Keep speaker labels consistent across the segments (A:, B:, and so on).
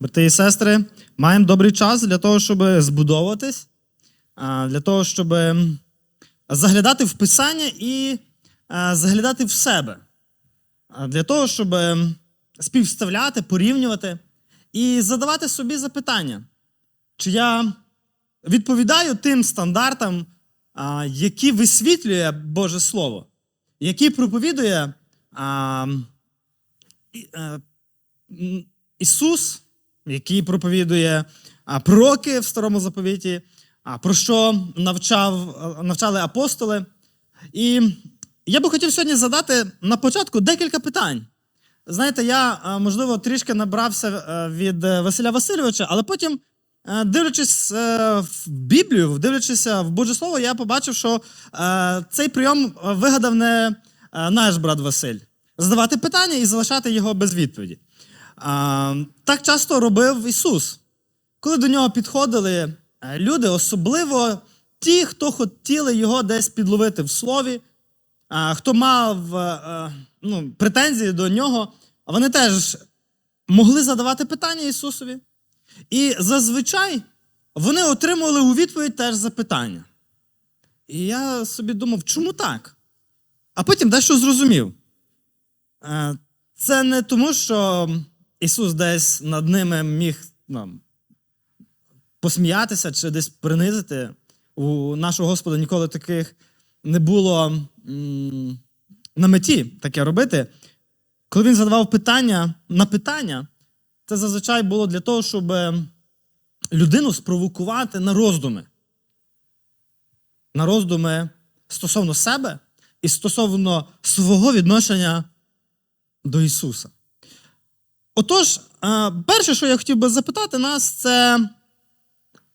A: Брати і сестри, маємо добрий час для того, щоб збудовуватись, для того, щоб заглядати в Писання і заглядати в себе, для того, щоб співставляти, порівнювати і задавати собі запитання, чи я відповідаю тим стандартам, які висвітлює Боже Слово, які проповідує е, Ісус, який проповідує пророки в старому заповіті, про що навчав, навчали апостоли. І я би хотів сьогодні задати на початку декілька питань. Знаєте, я, можливо, трішки набрався е, від е, Василя Васильовича, але потім, е, дивлячись в Біблію, дивлячися в Боже Слово, я побачив, що цей прийом вигадав не наш брат Василь. Задавати питання і залишати його без відповіді. А, Так часто робив Ісус. Коли до нього підходили е, люди, особливо ті, хто хотіли його десь підловити в слові, а, хто мав е, е, ну, претензії до нього, вони теж могли задавати питання Ісусові. І зазвичай вони отримували у відповідь теж запитання. І я собі думав, чому так? А потім дещо зрозумів. Це не тому, що Ісус десь над ними міг ну, посміятися чи десь принизити. У нашого Господа ніколи таких не було на меті таке робити. Коли він задавав питання на питання, це зазвичай було для того, щоб людину спровокувати на роздуми. На роздуми стосовно себе і стосовно свого відношення до Ісуса. Отож, е, перше, що я хотів би запитати нас, це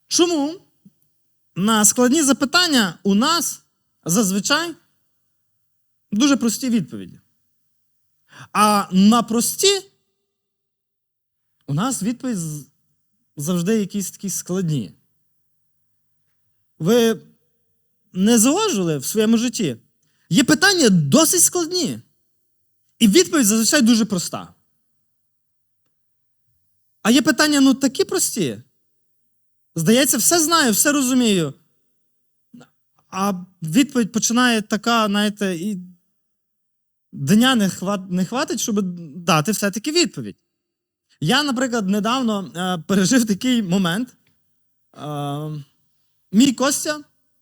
A: чому на складні запитання у нас зазвичай дуже прості відповіді. А на прості у нас відповідь завжди якісь такі складні. Ви не зауважили в своєму житті? Є питання досить складні. І відповідь зазвичай дуже проста. А є питання, ну такі прості. Здається, все знаю, все розумію. А відповідь починає така, знаєте, і дня не, хват, не хватить, щоб дати все-таки відповідь. Я, наприклад, недавно е, пережив такий момент. Е, мій Костя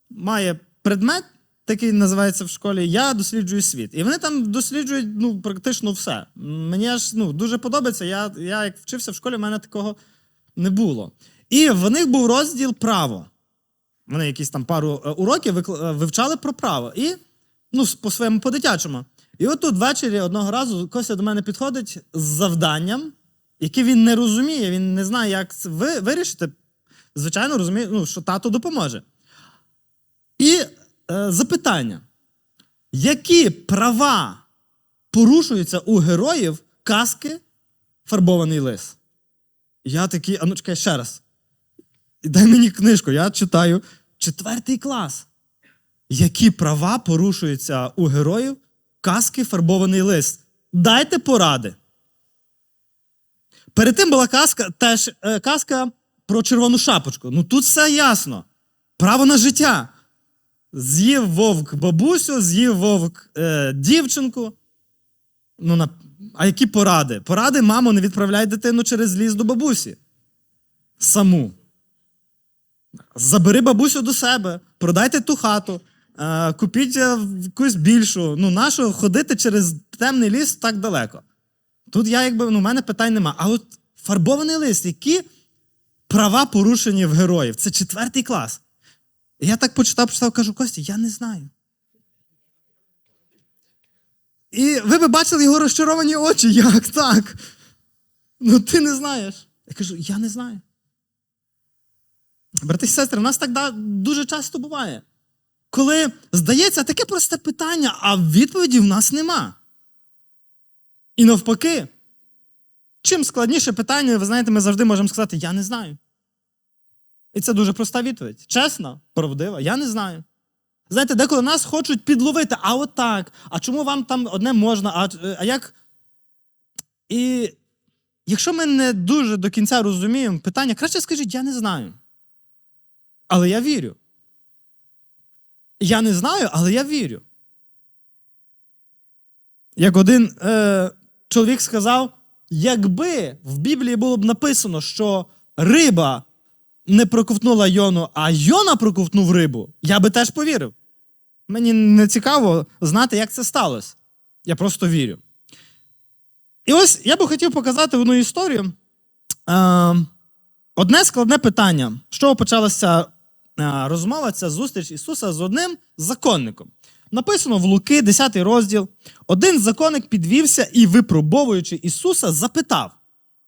A: має предмет, такий називається в школі Я досліджую світ. І вони там досліджують ну, практично все. Мені аж ну, дуже подобається. Я, я як вчився в школі, в мене такого не було. І в них був розділ право. Вони якісь там пару е, уроків е, вивчали про право. І ну, по своєму по-дитячому. І от тут ввечері одного разу Костя до мене підходить з завданням, яке він не розуміє, він не знає, як це ви, вирішити. Звичайно, розуміє, ну, що тато допоможе. І запитання: які права порушуються у героїв казки Фарбований лис? Я такий, а ну чекай ще раз. Дай мені книжку, я читаю. Четвертий клас. Які права порушуються у героїв казки Фарбований лист? Дайте поради. Перед тим була казка, теж е, казка про червону шапочку. Ну тут все ясно. Право на життя. З'їв вовк бабусю, з'їв вовк е, дівчинку. Ну, на... А які поради? Поради, мамо, не відправляй дитину через ліс до бабусі. Саму. Забери бабусю до себе, продайте ту хату, е, купіть е, якусь більшу. Ну, нащо ходити через темний ліс так далеко? Тут я якби, ну, в мене питань нема. А от фарбований лист, які права порушені в героїв? Це четвертий клас. Я так почитав, почитав, кажу, Костя, я не знаю. І ви би бачили його розчаровані очі. Як так? Ну, ти не знаєш. Я кажу, я не знаю. Брати і сестри, у нас так дуже часто буває. Коли здається таке просте питання, а відповіді в нас нема. І навпаки, чим складніше питання, ви знаєте, ми завжди можемо сказати, я не знаю. І це дуже проста відповідь. Чесна, правдива, я не знаю. Знаєте, деколи нас хочуть підловити, а от так, а чому вам там одне можна, а, а як. І якщо ми не дуже до кінця розуміємо питання, краще скажіть, я не знаю. Але я вірю. Я не знаю, але я вірю. Як один е, чоловік сказав, якби в Біблії було б написано, що риба не проковтнула Йону, а Йона проковтнув рибу, я би теж повірив. Мені не цікаво знати, як це сталося. Я просто вірю. І ось я би хотів показати одну історію. Е, одне складне питання. З чого почалася е, розмова, ця зустріч Ісуса з одним законником. Написано в Луки, 10 розділ. Один законник підвівся і, випробовуючи Ісуса, запитав: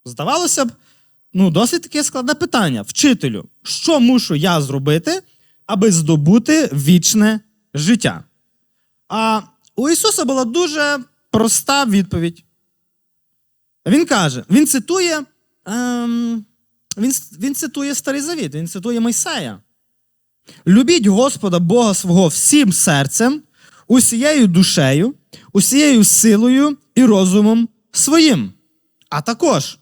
A: здавалося б, ну, досить таке складне питання. Вчителю, що мушу я зробити, аби здобути вічне життя? А у Ісуса була дуже проста відповідь. Він каже: Він цитує, ем, він, він цитує Старий Завіт, він цитує Мойсея. Любіть Господа Бога свого всім серцем, усією душею, усією силою і розумом своїм. А також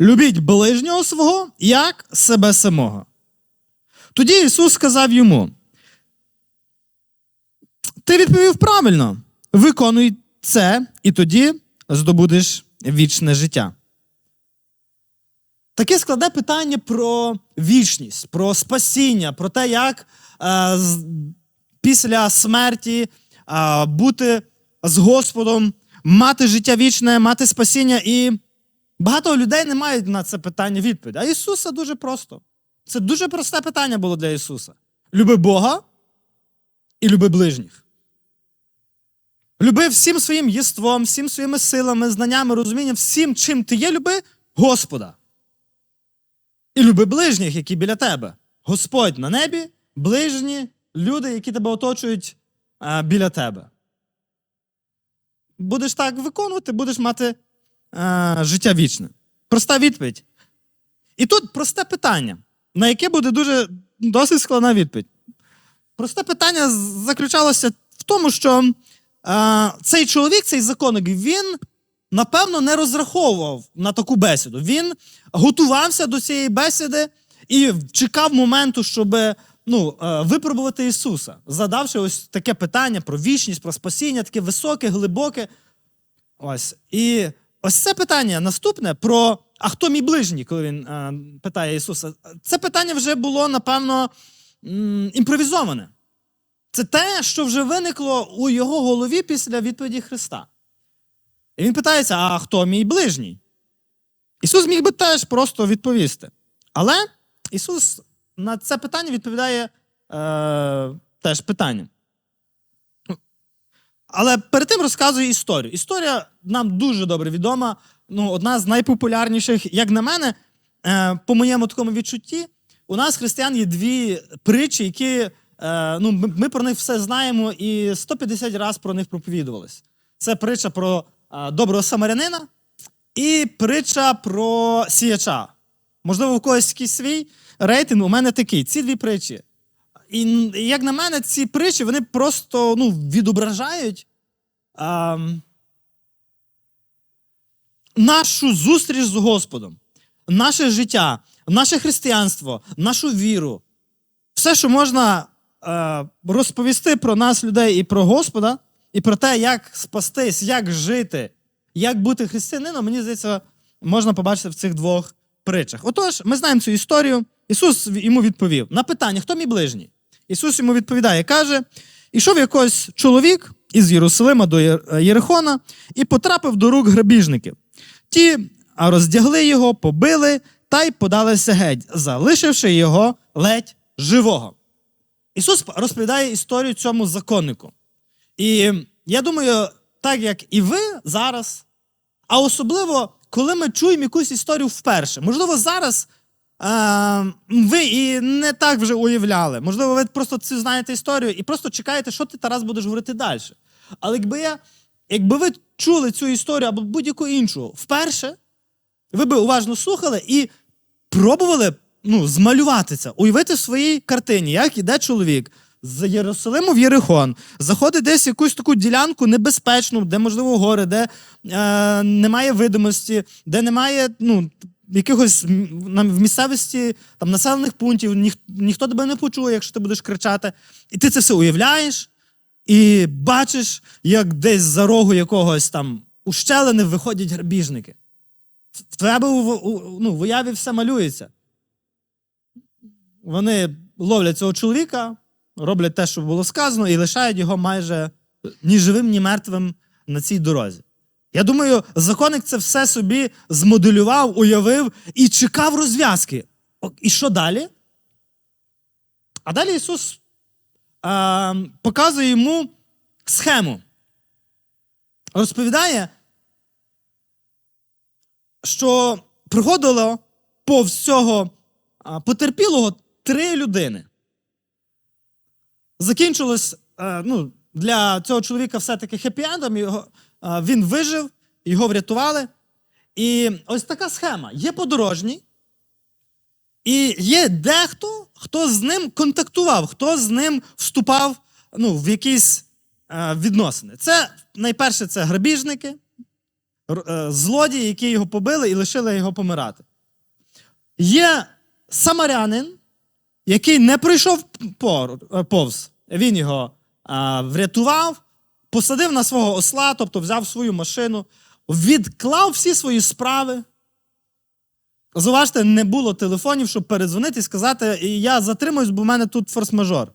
A: любіть ближнього свого як себе самого. Тоді Ісус сказав йому: Ти відповів правильно, виконуй це, і тоді здобудеш вічне життя. Таке складне питання про вічність, про спасіння, про те, як е, після смерті е, бути з Господом, мати життя вічне, мати спасіння. І багато людей не мають на це питання відповіді. А Ісуса дуже просто. Це дуже просте питання було для Ісуса. Люби Бога і люби ближніх. Люби всім своїм єством, всім своїми силами, знаннями, розумінням, всім, чим ти є, люби Господа. І люби ближніх, які біля тебе. Господь на небі, ближні, люди, які тебе оточують а, біля тебе. Будеш так виконувати, будеш мати а, життя вічне. Проста відповідь. І тут просте питання, на яке буде дуже досить складна відповідь. Просте питання заключалося в тому, що а, цей чоловік, цей законник, він напевно, не розраховував на таку бесіду. Він готувався до цієї бесіди і чекав моменту, щоб ну, е, випробувати Ісуса, задавши ось таке питання про вічність, про спасіння, таке високе, глибоке. Ось. І ось це питання наступне про а хто мій ближній, коли він е, питає Ісуса. Це питання вже було, напевно, імпровізоване. Це те, що вже виникло у його голові після відповіді Христа. І він питається: а хто мій ближній? Ісус міг би теж просто відповісти. Але Ісус на це питання відповідає е, теж питанням. Але перед тим розказує історію. Історія нам дуже добре відома. Ну, Одна з найпопулярніших, як на мене, е, по моєму такому відчутті, у нас християн є дві притчі, які е, ну, ми, ми про них все знаємо і 150 разів про них проповідувалися. Це притча про е, доброго самарянина і притча про сіяча. Можливо, у когось якийсь свій рейтинг, у мене такий. Ці дві притчі. І як на мене, ці притчі вони просто ну, відображають а, нашу зустріч з Господом, наше життя, наше християнство, нашу віру. Все, що можна а, розповісти про нас, людей, і про Господа, і про те, як спастись, як жити, як бути християнином, мені здається, можна побачити в цих двох притчах. Отож, ми знаємо цю історію. Ісус йому відповів на питання, хто мій ближній? Ісус йому відповідає, каже: ішов якийсь чоловік із Єрусалима до Єрихона і потрапив до рук грабіжників. Ті роздягли його, побили та й подалися геть, залишивши його ледь живого. Ісус розповідає історію цьому законнику. І я думаю, так як і ви зараз, а особливо, коли ми чуємо якусь історію вперше, можливо, зараз. Ви і не так вже уявляли. Можливо, ви просто цю знаєте історію і просто чекаєте, що ти Тарас будеш говорити далі. Але якби я, якби ви чули цю історію або будь-яку іншу вперше, ви би уважно слухали і пробували ну, змалювати це, уявити в своїй картині, як іде чоловік з Єрусалиму в Єрихон, заходить десь в якусь таку ділянку небезпечну, де, можливо, гори, де е, немає видимості, де немає ну, якихось в місцевості там, населених пунктів, ніх, ніхто тебе не почує, якщо ти будеш кричати. І ти це все уявляєш і бачиш, як десь за рогу якогось там ущелини виходять грабіжники. В тебе ну, в уяві все малюється. Вони ловлять цього чоловіка, роблять те, що було сказано, і лишають його майже ні живим, ні мертвим на цій дорозі. Я думаю, законник це все собі змоделював, уявив і чекав розв'язки. І що далі? А далі Ісус е, показує йому схему. Розповідає, що приходило повз цього потерпілого три людини. Закінчилось е, ну, для цього чоловіка все-таки хеппі-ендом. Він вижив, його врятували. І ось така схема: є подорожній, і є дехто, хто з ним контактував, хто з ним вступав ну, в якісь е, відносини. Це найперше це грабіжники, е, злодії, які його побили і лишили його помирати. Є самарянин, який не прийшов пор- е, повз. Він його врятував, посадив на свого осла, тобто взяв свою машину, відклав всі свої справи. Зауважте, не було телефонів, щоб передзвонити і сказати, я затримуюсь, бо в мене тут форс-мажор.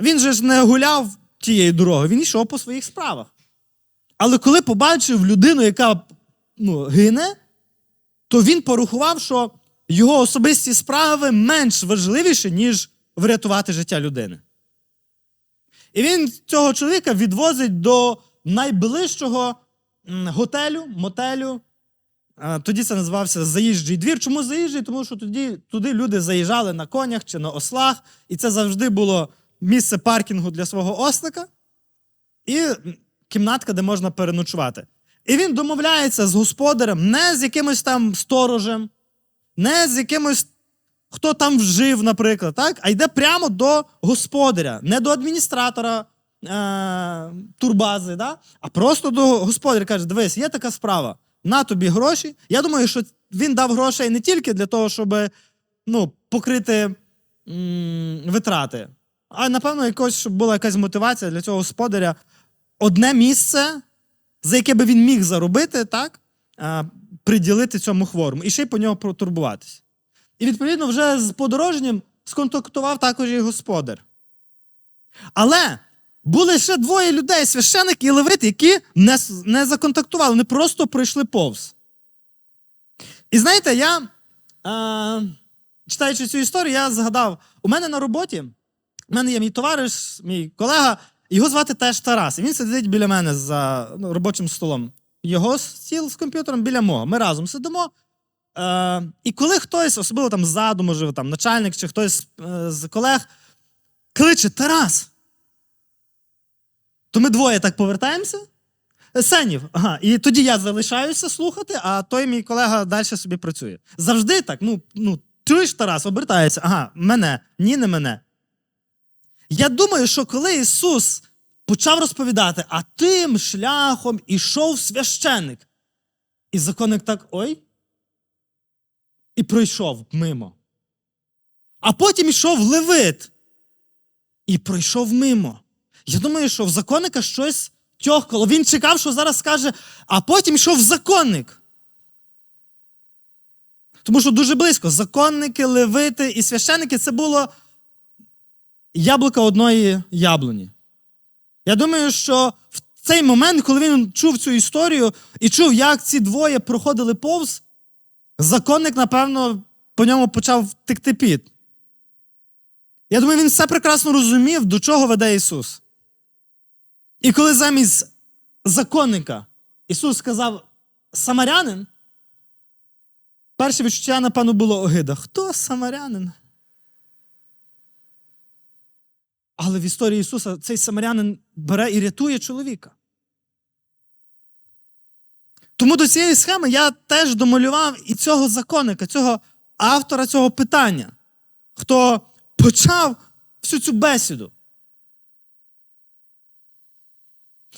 A: Він же ж не гуляв тією дорогою, він йшов по своїх справах. Але коли побачив людину, яка ну, гине, то він порахував, що його особисті справи менш важливіші, ніж врятувати життя людини. І він цього чоловіка відвозить до найближчого готелю, мотелю. Тоді це називався заїжджий двір. Чому заїжджий? Тому що тоді туди люди заїжджали на конях чи на ослах, і це завжди було місце паркінгу для свого ослика і кімнатка, де можна переночувати. І він домовляється з господарем не з якимось там сторожем, не з якимось, хто там вжив, наприклад, так? а йде прямо до господаря, не до адміністратора е- турбази, да? а просто до господаря. Каже: дивись, є така справа, на тобі гроші. Я думаю, що він дав грошей не тільки для того, щоб ну, покрити м- витрати, а напевно, якось, щоб була якась мотивація для цього господаря. Одне місце, за яке би він міг заробити, так, приділити цьому хворому і ще й по нього протурбуватися. І відповідно вже з подорожнім сконтактував також і господар. Але були ще двоє людей, священик і левит, які не, не законтактували, вони просто пройшли повз. І знаєте, я, е, читаючи цю історію, я згадав: у мене на роботі, у мене є мій товариш, мій колега, його звати теж Тарас. І він сидить біля мене за ну, робочим столом. Його стіл з комп'ютером біля мого. Ми разом сидимо. Е, і коли хтось, особливо там ззаду, може, там начальник чи хтось е, з колег, кличе Тарас, то ми двоє так повертаємося. Е, Сенів, ага. І тоді я залишаюся слухати, а той мій колега далі собі працює. Завжди так. Ну, ну чуєш, Тарас, обертається, ага, мене, ні, не мене. Я думаю, що коли Ісус почав розповідати, а тим шляхом ішов священник. І законник так ой. І пройшов мимо. А потім ішов левит. І пройшов мимо. Я думаю, що в законника щось тьохкало. Він чекав, що зараз скаже, а потім йшов законник. Тому що дуже близько. Законники, левити і священники це було яблука одної яблуні. Я думаю, що в цей момент, коли він чув цю історію і чув, як ці двоє проходили повз, законник, напевно, по ньому почав текти піт. Я думаю, він все прекрасно розумів, до чого веде Ісус. І коли замість законника Ісус сказав самарянин, перше відчуття, напевно, було огида. Хто самарянин? Але в історії Ісуса цей самарянин бере і рятує чоловіка. Тому до цієї схеми я теж домалював і цього законника, цього автора цього питання, хто почав всю цю бесіду.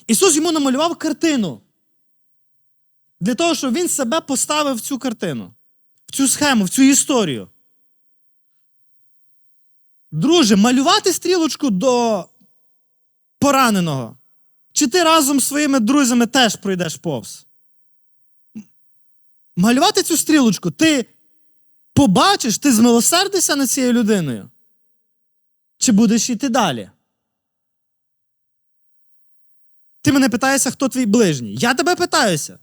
A: Ісус йому намалював картину. Для того, щоб він себе поставив в цю картину, в цю схему, в цю історію. Друже, малювати стрілочку до пораненого. Чи ти разом з своїми друзями теж пройдеш повз? Малювати цю стрілочку, ти побачиш, ти змилосердишся над цією людиною? Чи будеш йти далі? Ти мене питаєшся, хто твій ближній. Я тебе питаюся.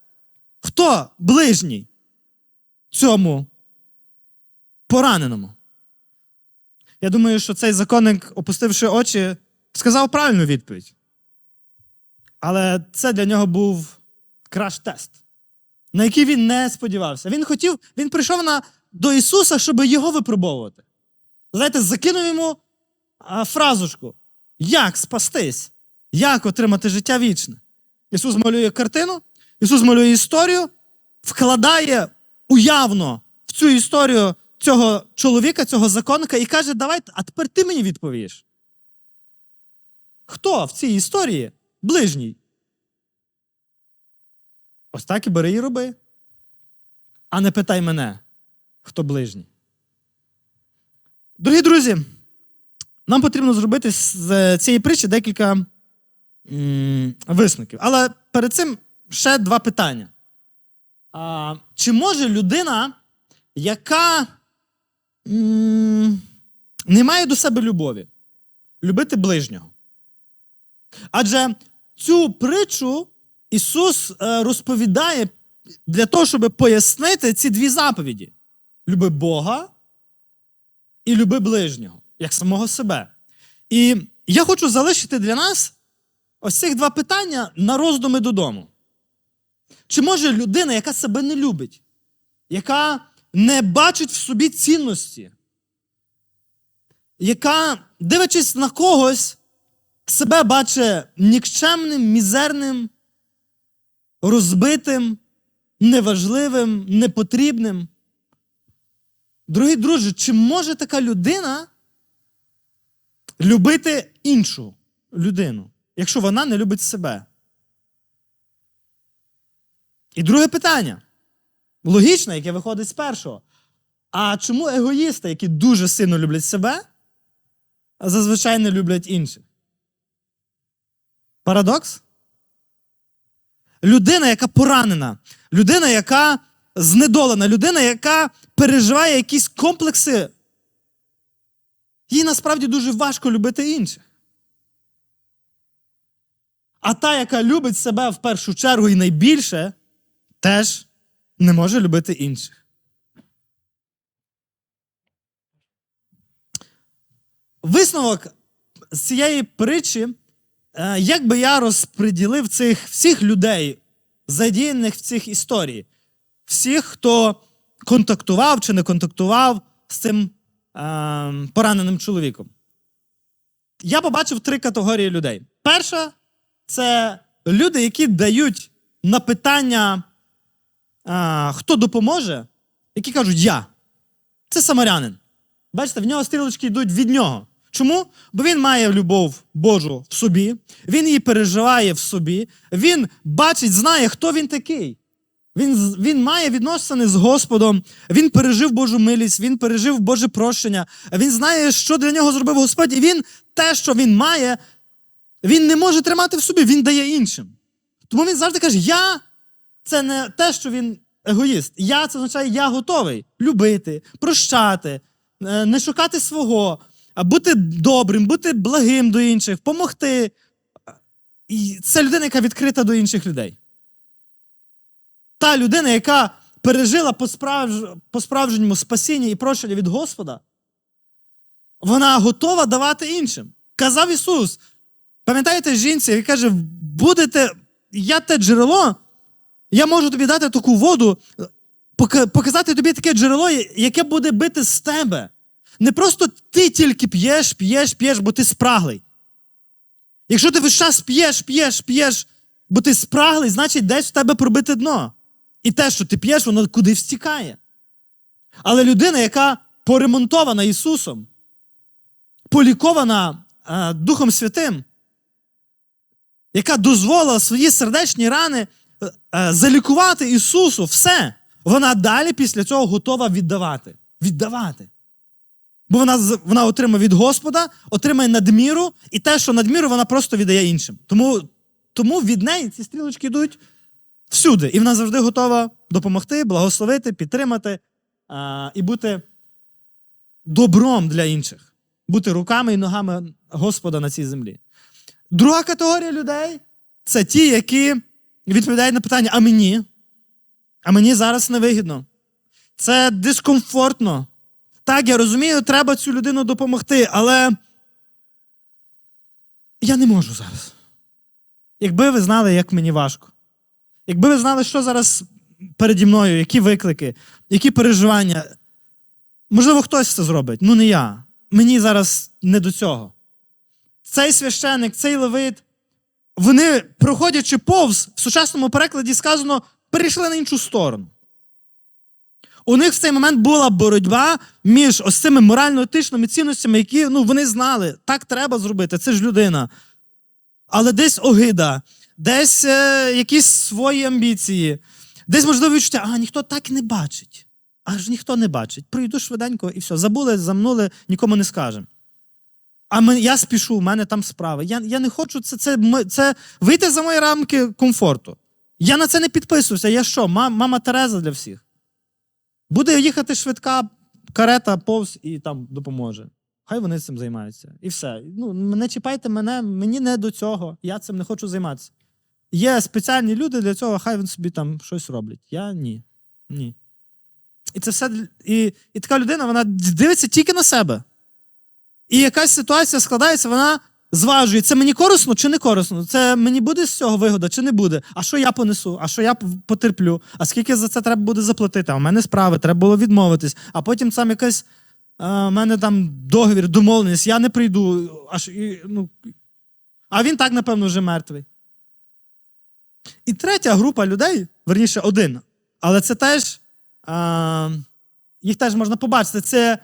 A: Хто ближній цьому пораненому? Я думаю, що цей законник, опустивши очі, сказав правильну відповідь. Але це для нього був краш-тест, на який він не сподівався. Він хотів, він прийшов на, до Ісуса, щоб його випробовувати. Знаєте, закинув йому а, фразочку: як спастись, як отримати життя вічне. Ісус малює картину, Ісус малює історію, вкладає уявно в цю історію цього чоловіка, цього законника, і каже: Давай, а тепер ти мені відповіш. Хто в цій історії ближній? Ось так і бери і роби. А не питай мене, хто ближній. Дорогі друзі, нам потрібно зробити з цієї притчі декілька м, висновків. Але перед цим ще два питання. А, Чи може людина, яка м, не має до себе любові, любити ближнього? Адже цю притчу Ісус е, розповідає для того, щоб пояснити ці дві заповіді: люби Бога і люби ближнього, як самого себе. І я хочу залишити для нас ось цих два питання на роздуми додому. Чи може людина, яка себе не любить, яка не бачить в собі цінності, яка, дивлячись на когось, себе бачить нікчемним, мізерним, розбитим, неважливим, непотрібним. Дорогі друзі, чи може така людина любити іншу людину, якщо вона не любить себе? І друге питання. Логічне, яке виходить з першого. А чому егоїсти, які дуже сильно люблять себе, зазвичай не люблять інших? Парадокс? Людина, яка поранена, людина, яка знедолена, людина, яка переживає якісь комплекси, їй насправді дуже важко любити інших. А та, яка любить себе в першу чергу і найбільше, теж не може любити інших. Висновок з цієї притчі, як би я розподілив цих всіх людей, задіяних в цих історії, всіх, хто контактував чи не контактував з цим е, пораненим чоловіком. Я побачив три категорії людей. Перша це люди, які дають на питання, а, хто допоможе, які кажуть Я. Це самарянин. Бачите, в нього стрілочки йдуть від нього. Чому? Бо він має любов Божу в собі, він її переживає в собі, він бачить, знає, хто він такий. Він він має відносини з Господом, він пережив Божу милість, він пережив Боже прощення, він знає, що для нього зробив Господь, і він те, що він має, він не може тримати в собі, він дає іншим. Тому він завжди каже: Я це не те, що він егоїст. Я це означає, я готовий любити, прощати, е, не шукати свого, бути добрим, бути благим до інших, допомогти. І це людина, яка відкрита до інших людей. Та людина, яка пережила по-справжньому спасіння і прощення від Господа, вона готова давати іншим. Казав Ісус. Пам'ятаєте жінці, яка каже: будете, я те джерело, я можу тобі дати таку воду, показати тобі таке джерело, яке буде бити з тебе. Не просто ти тільки п'єш, п'єш, п'єш, бо ти спраглий. Якщо ти весь час п'єш, п'єш, п'єш, бо ти спраглий, значить десь в тебе пробите дно. І те, що ти п'єш, воно кудись втікає. Але людина, яка поремонтована Ісусом, полікована а, Духом Святим, яка дозволила свої сердечні рани е, е, залікувати Ісусу, все, вона далі після цього готова віддавати. Віддавати. Бо вона, вона отримає від Господа, отримає надміру, і те, що надміру, вона просто віддає іншим. Тому, тому від неї ці стрілочки йдуть всюди. І вона завжди готова допомогти, благословити, підтримати а, і бути добром для інших, бути руками і ногами Господа на цій землі. Друга категорія людей це ті, які відповідають на питання: а мені? А мені зараз невигідно. Це дискомфортно. Так, я розумію, треба цю людину допомогти, але я не можу зараз. Якби ви знали, як мені важко. Якби ви знали, що зараз переді мною, які виклики, які переживання. Можливо, хтось це зробить, ну не я. Мені зараз не до цього. Цей священник, цей левит, вони, проходячи повз, в сучасному перекладі сказано, перейшли на іншу сторону. У них в цей момент була боротьба між ось цими морально-етичними цінностями, які ну, вони знали, так треба зробити, це ж людина. Але десь огида, десь е, якісь свої амбіції, десь можливо відчуття, а ніхто так і не бачить. Аж ніхто не бачить. Прийду швиденько і все. Забули, замнули, нікому не скажемо. А ми, я спішу, в мене там справи. Я, я не хочу це, це, ми- це вийти за мої рамки комфорту. Я на це не підписуюся. Я що, ма- мама Тереза для всіх? Буде їхати швидка карета повз і там допоможе. Хай вони цим займаються. І все. Ну, не чіпайте мене, мені не до цього. Я цим не хочу займатися. Є спеціальні люди для цього, хай вони собі там щось роблять. Я ні. Ні. І це все. І, і така людина, вона дивиться тільки на себе. І якась ситуація складається, вона зважує, це мені корисно чи не корисно? Це мені буде з цього вигода чи не буде? А що я понесу? А що я потерплю? А скільки за це треба буде заплатити? А у мене справи, треба було відмовитись. А потім сам якась. У мене там договір, домовленість, я не прийду. Аж, і, ну, а він так, напевно, вже мертвий. І третя група людей, верніше, один, але це теж, а, їх теж можна побачити, це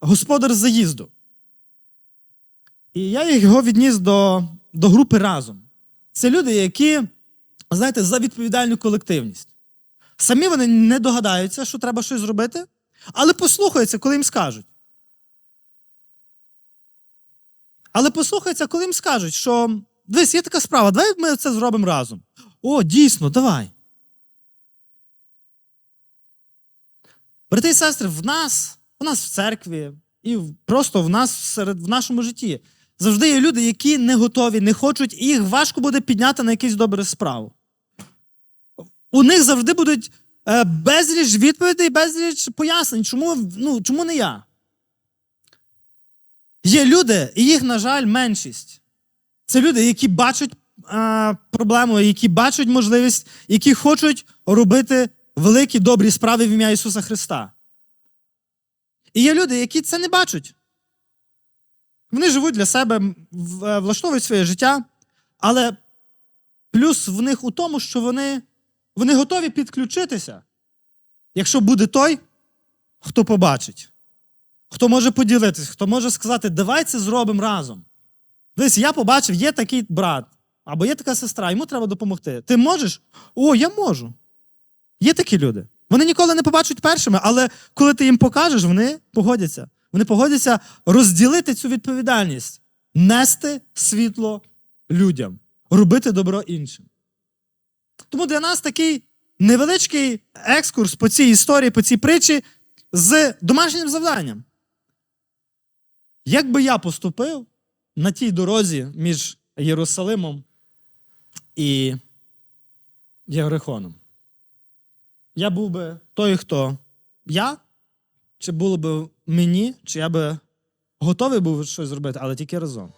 A: господар заїзду. І я його відніс до, до групи разом. Це люди, які, знаєте, за відповідальну колективність. Самі вони не догадаються, що треба щось зробити, але послухаються, коли їм скажуть. Але послухаються, коли їм скажуть, що дивись, є така справа, давай ми це зробимо разом. О, дійсно, давай. Брати і сестри, в нас, у нас в церкві і просто в нас серед в нашому житті завжди є люди, які не готові, не хочуть, і їх важко буде підняти на якусь добру справу. У них завжди будуть е, безліч відповідей, безліч пояснень, чому, ну, чому не я. Є люди, і їх, на жаль, меншість. Це люди, які бачать е, проблему, які бачать можливість, які хочуть робити великі добрі справи в ім'я Ісуса Христа. І є люди, які це не бачать. Вони живуть для себе, е, влаштовують своє життя, але плюс в них у тому, що вони, вони готові підключитися, якщо буде той, хто побачить, хто може поділитись, хто може сказати, давай це зробимо разом. Дивись, я побачив, є такий брат або є така сестра, йому треба допомогти. Ти можеш? О, я можу. Є такі люди. Вони ніколи не побачать першими, але коли ти їм покажеш, вони погодяться. Вони погодяться розділити цю відповідальність, нести світло людям, робити добро іншим. Тому для нас такий невеличкий екскурс по цій історії, по цій притчі з домашнім завданням. Як би я поступив на тій дорозі між Єрусалимом і Єврихоном? Я був би той, хто я, чи було б мені, чи я би готовий був щось зробити, але тільки разом.